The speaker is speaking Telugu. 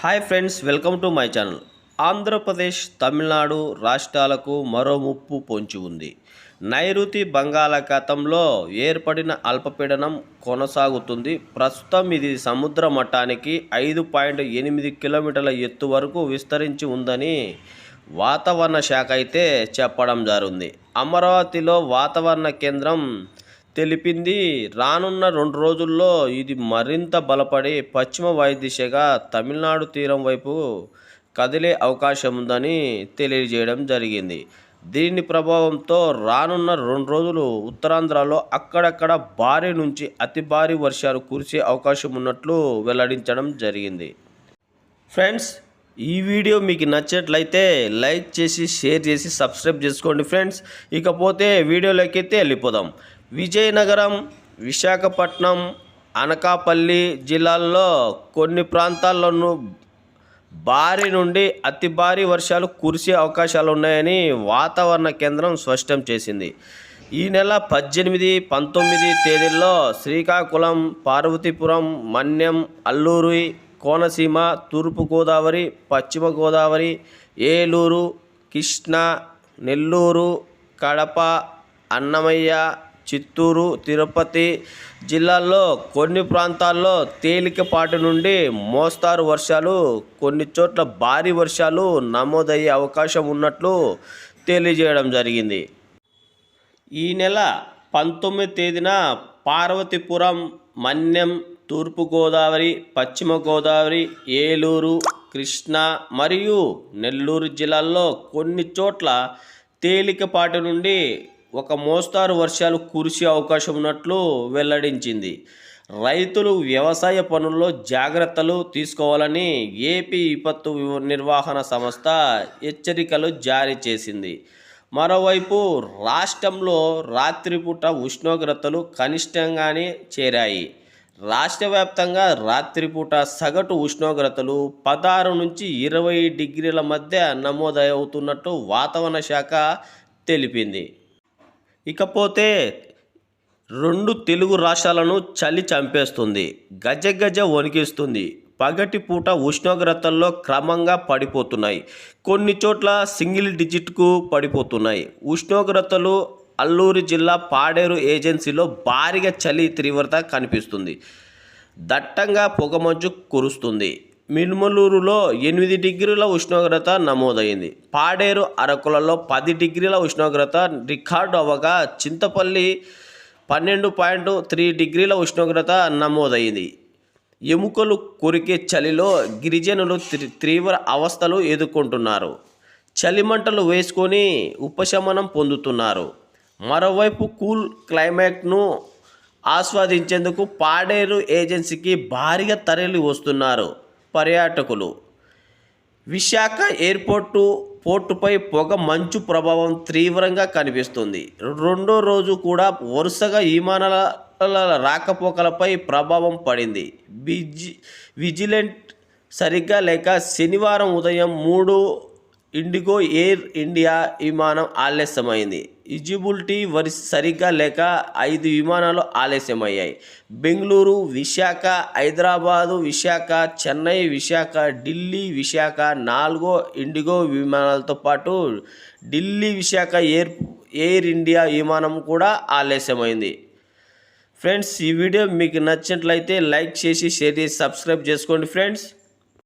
Hi friends welcome to my channel. Andhra Pradesh Tamil Nadu రాష్ట్రాలకు మరో ముప్పు పొంచి ఉంది. నైరుతి బంగాళాఖాతంలో ఏర్పడిన అల్పపీడనం కొనసాగుతుంది. ప్రస్తుతం ఇది సముద్ర మట్టానికి ఐదు పాయింట్ ఎనిమిది కిలోమీటర్ల ఎత్తు వరకు విస్తరించి ఉందని వాతావరణ శాఖ అయితే చెప్పడం జరిగింది అమరావతిలో వాతావరణ కేంద్రం తెలిపింది. రానున్న రెండు రోజుల్లో ఇది మరింత బలపడి పశ్చిమ వాయు దిశగా తమిళనాడు తీరం వైపు కదిలే అవకాశం ఉందని తెలియజేయడం జరిగింది. దీని ప్రభావంతో రానున్న రెండు రోజులు ఉత్తరాంధ్రలో అక్కడక్కడ భారీ నుంచి అతి భారీ వర్షాలు కురిసే అవకాశం ఉన్నట్లు వెల్లడించడం జరిగింది. ఫ్రెండ్స్ ఈ వీడియో మీకు నచ్చినట్లయితే లైక్ చేసి షేర్ చేసి సబ్స్క్రైబ్ చేసుకోండి ఫ్రెండ్స్. ఇకపోతే వీడియోలోకి అయితే వెళ్ళిపోదాం. విజయనగరం విశాఖపట్నం అనకాపల్లి జిల్లాల్లో కొన్ని ప్రాంతాల్లోనూ భారీ నుండి అతి భారీ వర్షాలు కురిసే అవకాశాలు ఉన్నాయని వాతావరణ కేంద్రం స్పష్టం చేసింది. ఈ నెల పద్దెనిమిది పంతొమ్మిది తేదీల్లో శ్రీకాకుళం పార్వతీపురం మన్యం అల్లూరు కోనసీమ తూర్పుగోదావరి పశ్చిమ గోదావరి ఏలూరు కృష్ణా నెల్లూరు కడప అన్నమయ్య చిత్తూరు తిరుపతి జిల్లాల్లో కొన్ని ప్రాంతాల్లో తేలికపాటి నుండి మోస్తారు వర్షాలు కొన్ని చోట్ల భారీ వర్షాలు నమోదయ్యే అవకాశం ఉన్నట్లు తెలియజేయడం జరిగింది. ఈ నెల పంతొమ్మిది తేదీన పార్వతీపురం మన్యం తూర్పుగోదావరి పశ్చిమ గోదావరి ఏలూరు కృష్ణా మరియు నెల్లూరు జిల్లాల్లో కొన్ని చోట్ల తేలికపాటి నుండి ఒక మోస్తారు వర్షాలు కురిసే అవకాశం ఉన్నట్లు వెల్లడించింది. రైతులు వ్యవసాయ పనుల్లో జాగ్రత్తలు తీసుకోవాలని ఏపీ విపత్తు నిర్వహణ సంస్థ హెచ్చరికలు జారీ చేసింది. మరోవైపు రాష్ట్రంలో రాత్రిపూట ఉష్ణోగ్రతలు కనిష్టంగానే చేరాయి. రాష్ట్ర వ్యాప్తంగా రాత్రిపూట సగటు ఉష్ణోగ్రతలు పదహారు నుంచి ఇరవై డిగ్రీల మధ్య నమోదవుతున్నట్టు వాతావరణ శాఖ తెలిపింది. ఇకపోతే రెండు తెలుగు రాష్ట్రాలను చలి చంపేస్తుంది గజ గజ వణికిస్తుంది. పగటి పూట ఉష్ణోగ్రతల్లో క్రమంగా పడిపోతున్నాయి. కొన్ని చోట్ల సింగిల్ డిజిట్కు పడిపోతున్నాయి. ఉష్ణోగ్రతలు అల్లూరు జిల్లా పాడేరు ఏజెన్సీలో భారీగా చలి తీవ్రత కనిపిస్తుంది. దట్టంగా పొగమంచు కురుస్తుంది. మినుమలూరులో ఎనిమిది డిగ్రీల ఉష్ణోగ్రత నమోదైంది. పాడేరు అరకులలో పది డిగ్రీల ఉష్ణోగ్రత రికార్డు అవ్వగా చింతపల్లి పన్నెండు పాయింట్ త్రీ డిగ్రీల ఉష్ణోగ్రత నమోదైంది. ఎముకలు కొరికే చలిలో గిరిజనులు తీవ్ర అవస్థలు ఎదుర్కొంటున్నారు. చలిమంటలు వేసుకొని ఉపశమనం పొందుతున్నారు. మరోవైపు కూల్ క్లైమేట్ను ఆస్వాదించేందుకు పాడేరు ఏజెన్సీకి భారీగా తరలి వస్తున్నారు. పర్యాటకులు. విశాఖ ఎయిర్పోర్టు పోర్టుపై పొగ మంచు ప్రభావం తీవ్రంగా కనిపిస్తుంది. రెండో రోజు కూడా వరుసగా విమానాల రాకపోకలపై ప్రభావం పడింది. విజి విజిలెంట్ సరిగ్గా లేక శనివారం ఉదయం మూడు ఇండిగో ఎయిర్ ఇండియా విమానం ఆలస్యమైంది. ఇజిబిలిటీ వరి సరిగ్గా లేక ఐదు విమానాలు ఆలస్యమయ్యాయి. బెంగళూరు విశాఖ హైదరాబాదు విశాఖ చెన్నై విశాఖ ఢిల్లీ విశాఖ నాలుగో ఇండిగో విమానాలతో పాటు Delhi Visakha air air India విమానం కూడా ఆలస్యమైంది. ఫ్రెండ్స్ ఈ వీడియో మీకు నచ్చినట్లయితే లైక్ చేసి షేర్ చేసి సబ్స్క్రైబ్ చేసుకోండి ఫ్రెండ్స్.